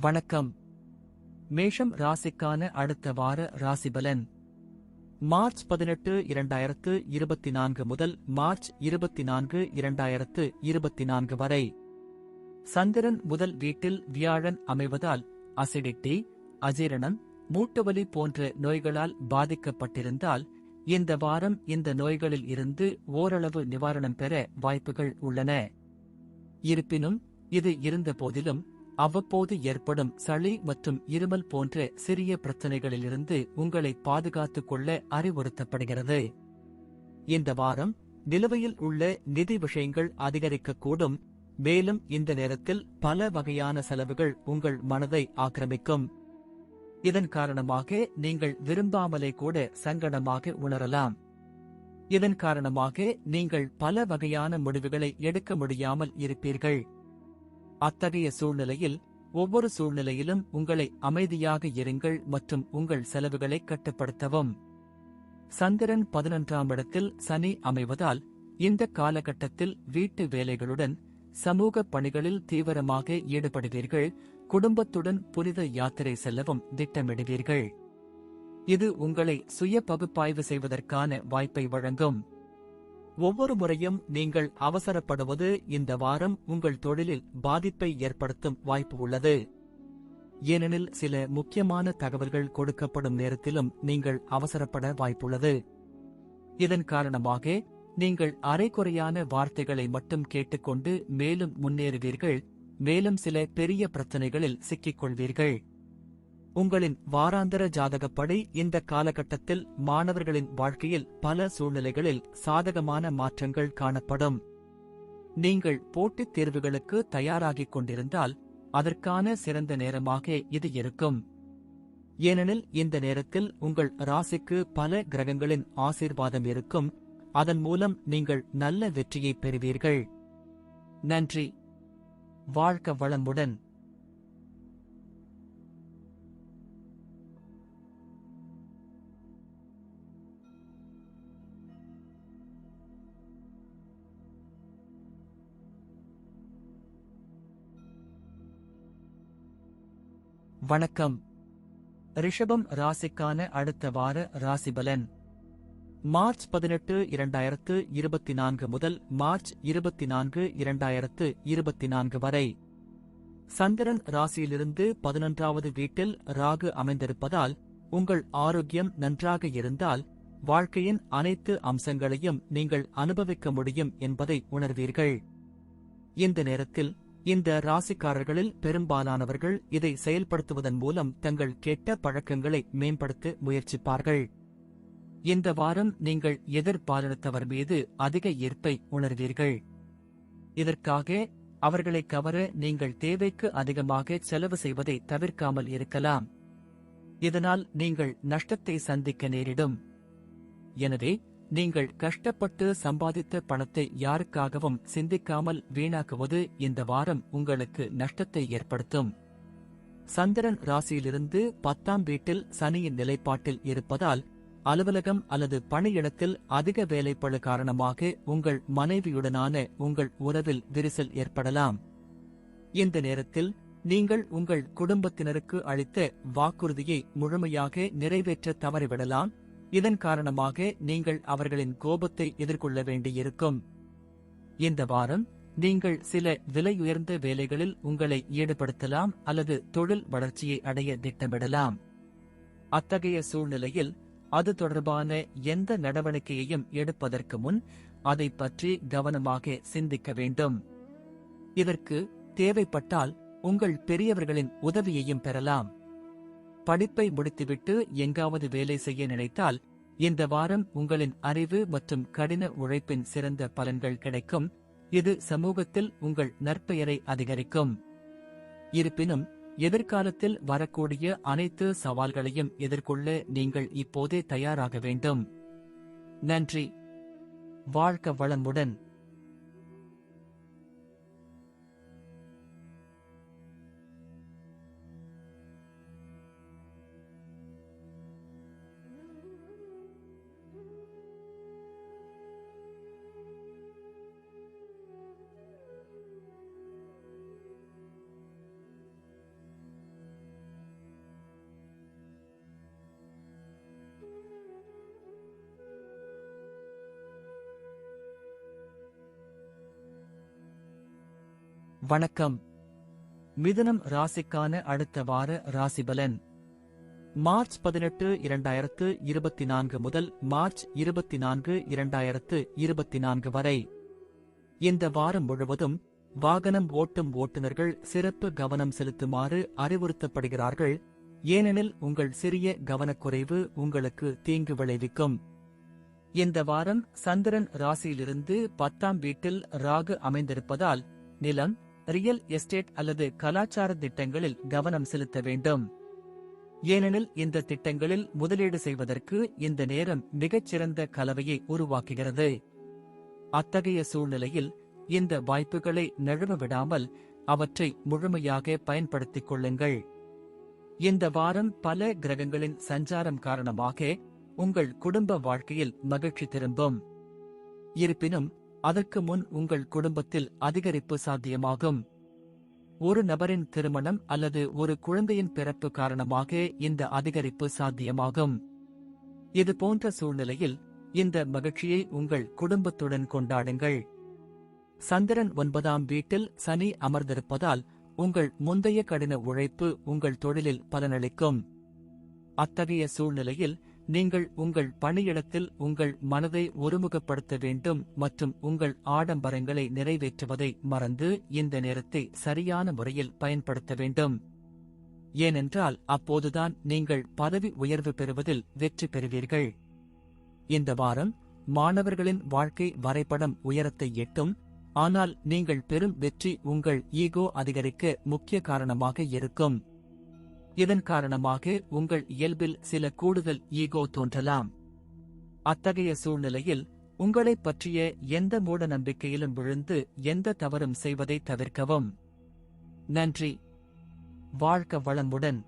வணக்கம். மேஷம் ராசிக்கான அடுத்த வார ராசிபலன். மார்ச் பதினெட்டு இரண்டாயிரத்து இருபத்தி நான்கு முதல் மார்ச் இருபத்தி நான்கு இரண்டாயிரத்து இருபத்தி நான்கு வரை. சந்திரன் முதல் வீட்டில் வியாழன் அமைவதால் அசிடிட்டி அஜீரணம் மூட்டுவலி போன்ற நோய்களால் பாதிக்கப்பட்டிருந்தால் இந்த வாரம் இந்த நோய்களில் இருந்து ஓரளவு நிவாரணம் பெற வாய்ப்புகள் உள்ளன. இருப்பினும் இது இருந்த போதிலும் அவ்வப்போது ஏற்படும் சளி மற்றும் இருமல் போன்ற சிறிய பிரச்சனைகளிலிருந்து உங்களை பாதுகாத்துக் கொள்ள அறிவுறுத்தப்படுகிறது. இந்த வாரம் நிலுவையில் உள்ள நிதி விஷயங்கள் அதிகரிக்கக்கூடும். மேலும் இந்த நேரத்தில் பல வகையான செலவுகள் உங்கள் மனதை ஆக்கிரமிக்கும். இதன் காரணமாக நீங்கள் விரும்பாமலே கூட சங்கடமாக உணரலாம். இதன் காரணமாக நீங்கள் பல வகையான முடிவுகளை எடுக்க முடியாமல் இருப்பீர்கள். அத்தகைய சூழ்நிலையில் ஒவ்வொரு சூழ்நிலையிலும் உங்களை அமைதியாக இருங்கள் மற்றும் உங்கள் செலவுகளை கட்டுப்படுத்தவும். சந்திரன் பதினொன்றாம் இடத்தில் சனி அமைவதால் இந்த காலகட்டத்தில் வீட்டு வேலைகளுடன் சமூக பணிகளில் தீவிரமாக ஈடுபடுவீர்கள் குடும்பத்துடன் புனித யாத்திரை செல்லவும் திட்டமிடுவீர்கள். இது உங்களை சுய பகுப்பாய்வு செய்வதற்கான வாய்ப்பை வழங்கும். ஒவ்வொரு முறையும் நீங்கள் அவசரப்படுவது இந்த வாரம் உங்கள் தொழிலில் பாதிப்பை ஏற்படுத்தும் வாய்ப்பு உள்ளது. ஏனெனில் சில முக்கியமான தகவல்கள் கொடுக்கப்படும் நேரத்திலும் நீங்கள் அவசரப்பட வாய்ப்புள்ளது. இதன் காரணமாக நீங்கள் அரைக்குறையான வார்த்தைகளை மட்டும் கேட்டுக்கொண்டு மேலும் முன்னேறுவீர்கள் மேலும் சில பெரிய பிரச்சனைகளில் சிக்கிக் கொள்வீர்கள் உங்களின் வாராந்தர ஜாதகப்படி இந்த காலகட்டத்தில் மாணவர்களின் வாழ்க்கையில் பல சூழ்நிலைகளில் சாதகமான மாற்றங்கள் காணப்படும். நீங்கள் போட்டித் தேர்வுகளுக்கு தயாராகிக் கொண்டிருந்தால் அதற்கான சிறந்த நேரமாக இது இருக்கும். ஏனெனில் இந்த நேரத்தில் உங்கள் ராசிக்கு பல கிரகங்களின் ஆசீர்வாதம் இருக்கும். அதன் மூலம் நீங்கள் நல்ல வெற்றியை பெறுவீர்கள். நன்றி. வாழ்க்க வளமுடன். வணக்கம். ரிஷபம் ராசிக்கான அடுத்த வார ராசிபலன். மார்ச் பதினெட்டு இரண்டாயிரத்து இருபத்தி நான்கு முதல் மார்ச் இருபத்தி நான்கு இரண்டாயிரத்து இருபத்தி நான்கு வரை. சந்திரன் ராசியிலிருந்து பதினொன்றாவது வீட்டில் ராகு அமைந்திருப்பதால் உங்கள் ஆரோக்கியம் நன்றாக இருந்தால் வாழ்க்கையின் அனைத்து அம்சங்களையும் நீங்கள் அனுபவிக்க முடியும் என்பதை உணர்வீர்கள். இந்த நேரத்தில் இந்த ராசிக்காரர்களில் பெரும்பாலானவர்கள் இதை செயல்படுத்துவதன் மூலம் தங்கள் கெட்ட பழக்கங்களை மேம்படுத்த முயற்சிப்பார்கள். இந்த வாரம் நீங்கள் எதிர்பாலினத்தவர் மீது அதிக ஈர்ப்பை உணர்வீர்கள். இதற்காக அவர்களை கவர நீங்கள் தேவைக்கு அதிகமாக செலவு செய்வதை தவிர்க்காமல் இருக்கலாம். இதனால் நீங்கள் நஷ்டத்தை சந்திக்க நேரிடும். எனவே நீங்கள் கஷ்டப்பட்டு சம்பாதித்த பணத்தை யாருக்காகவும் சிந்திக்காமல் வீணாக்குவது இந்த வாரம் உங்களுக்கு நஷ்டத்தை ஏற்படுத்தும். சந்திரன் ராசியிலிருந்து பத்தாம் வீட்டில் சனியின் நிலைப்பாட்டில் இருப்பதால் அலுவலகம் அல்லது பணியிடத்தில் அதிக வேலைப்பழு காரணமாக உங்கள் மனைவியுடனான உங்கள் உறவில் விரிசல் ஏற்படலாம். இந்த நேரத்தில் நீங்கள் உங்கள் குடும்பத்தினருக்கு அளித்த வாக்குறுதியை முழுமையாக நிறைவேற்ற தவறிவிடலாம். இதன் காரணமாக நீங்கள் அவர்களின் கோபத்தை எதிர்கொள்ள வேண்டியிருக்கும். இந்த வாரம் நீங்கள் சில விலையுயர்ந்த வேலைகளில் உங்களை ஈடுபடுத்தலாம் அல்லது தொழில் வளர்ச்சியை அடைய திட்டமிடலாம். அத்தகைய சூழ்நிலையில் அது தொடர்பான எந்த நடவடிக்கையையும் எடுப்பதற்கு முன் அதை பற்றி கவனமாக சிந்திக்க வேண்டும். இதற்கு தேவைப்பட்டால் உங்கள் பெரியவர்களின் உதவியையும் பெறலாம். படிப்பை முடித்துவிட்டு எங்காவது வேலை செய்ய நினைத்தால் இந்த வாரம் உங்களின் அறிவு மற்றும் கடின உழைப்பின் சிறந்த பலன்கள் கிடைக்கும். இது சமூகத்தில் உங்கள் நற்பெயரை அதிகரிக்கும். இருப்பினும் எதிர்காலத்தில் வரக்கூடிய அனைத்து சவால்களையும் எதிர்கொள்ள நீங்கள் இப்போதே தயாராக வேண்டும். நன்றி. வாழ்க்க வளமுடன். வணக்கம். மிதுனம் ராசிக்கான அடுத்த வார ராசிபலன். மார்ச் பதினெட்டு இரண்டாயிரத்து இருபத்தி நான்கு முதல் மார்ச் இருபத்தி நான்கு இரண்டாயிரத்து இருபத்தி நான்கு வரை. இந்த வாரம் முழுவதும் வாகனம் ஓட்டும் ஓட்டுநர்கள் சிறப்பு கவனம் செலுத்துமாறு அறிவுறுத்தப்படுகிறார்கள். ஏனெனில் உங்கள் சிறிய கவனக்குறைவு உங்களுக்கு தீங்கு விளைவிக்கும். இந்த வாரம் சந்திரன் ராசியிலிருந்து பத்தாம் வீட்டில் ராகு அமைந்திருப்பதால் நிலம் ரியல் எஸ்டேட் அல்லது கலாச்சார திட்டங்களில் கவனம் செலுத்த வேண்டும். ஏனெனில் இந்த திட்டங்களில் முதலீடு செய்வதற்கு இந்த நேரம் மிகச்சிறந்த கலவையை உருவாக்குகிறது. அத்தகைய சூழ்நிலையில் இந்த வாய்ப்புகளை நழுவ விடாமல் அவற்றை முழுமையாக பயன்படுத்திக் கொள்ளுங்கள். இந்த வாரம் பல கிரகங்களின் சஞ்சாரம் காரணமாக உங்கள் குடும்ப வாழ்க்கையில் மகிழ்ச்சி திரும்பும். இருப்பினும் அதற்கு முன் உங்கள் குடும்பத்தில் அதிகரிப்பு சாத்தியமாகும். ஒரு நபரின் திருமணம் அல்லது ஒரு குழந்தையின் பிறப்பு காரணமாக இந்த அதிகரிப்பு சாத்தியமாகும். இது போன்ற சூழ்நிலையில் இந்த மகிழ்ச்சியை உங்கள் குடும்பத்துடன் கொண்டாடுங்கள். சந்திரன் ஒன்பதாம் வீட்டில் சனி அமர்ந்திருப்பதால் உங்கள் முந்தைய கடின உழைப்பு உங்கள் தொழிலில் பலனளிக்கும். அத்தகைய சூழ்நிலையில் நீங்கள் உங்கள் பணியிடத்தில் உங்கள் மனதை ஒருமுகப்படுத்த வேண்டும் மற்றும் உங்கள் ஆடம்பரங்களை நிறைவேற்றுவதை மறந்து இந்த நேரத்தை சரியான முறையில் பயன்படுத்த வேண்டும். ஏனென்றால் அப்போதுதான் நீங்கள் பதவி உயர்வு பெறுவதில் வெற்றி பெறுவீர்கள். இந்த வாரம் மாணவர்களின் வாழ்க்கை வரைபடம் உயரத்தை எட்டும். ஆனால் நீங்கள் பெறும் வெற்றி உங்கள் ஈகோ அதிகரிக்க முக்கிய காரணமாக இருக்கும். இதன் காரணமாக உங்கள் இயல்பில் சில கூடுதல் ஈகோ தோன்றலாம். அத்தகைய சூழ்நிலையில் உங்களைப் பற்றிய எந்த மூட நம்பிக்கையிலும் விழுந்து எந்த தவறும் செய்வதை தவிர்க்கவும். நன்றி. வாழ்க்க வளமுடன்.